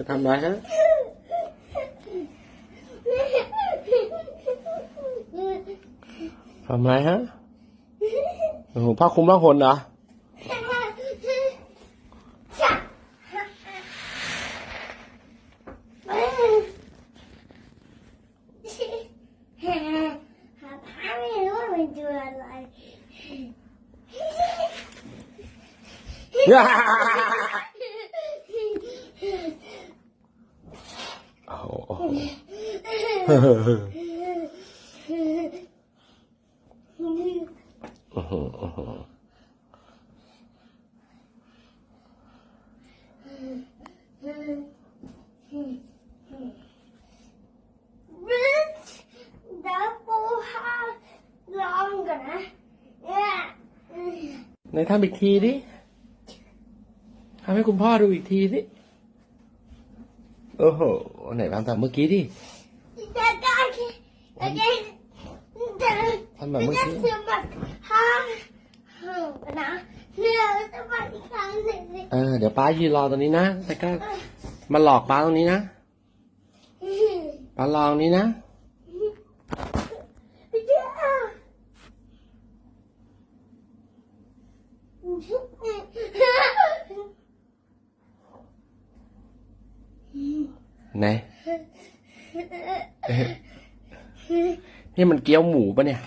จะทำอะไรฮะทำอะไรฮะโอ้โหผ้าคลุมผ้าห่มเหรอหาพา ไม่รู้ว่ามันตัวอะไรโอ้โหโอ้โหโอ้โหเดี๋ยวปูพาลองก่อนทำอีกทีดิทำให้คุณพ่อดูอีกทีดิ โอ้โหไหนทำแบบเมื่อกี้ดิจะได้จะได้จะทำแบบเมื่อกี้สะบัดพาเออเดี๋ยวป้ายืนรอตรงนี้นะแต่ก็มาหลอกป้าตรงนี้นะป้ารองนี้นะ เจ้า ไห นะนี่มันเกี๊ยวหมูปะเนี่ย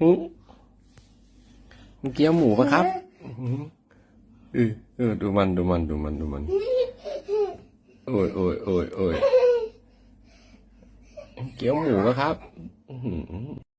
หึมันเกี๊ยวหมูปะครับเออเออดูมันดูมันดูมันดูมัน โอ้ยโอ้ยโอ้ยโอ้ยเกี๊ยวหมูปะครับ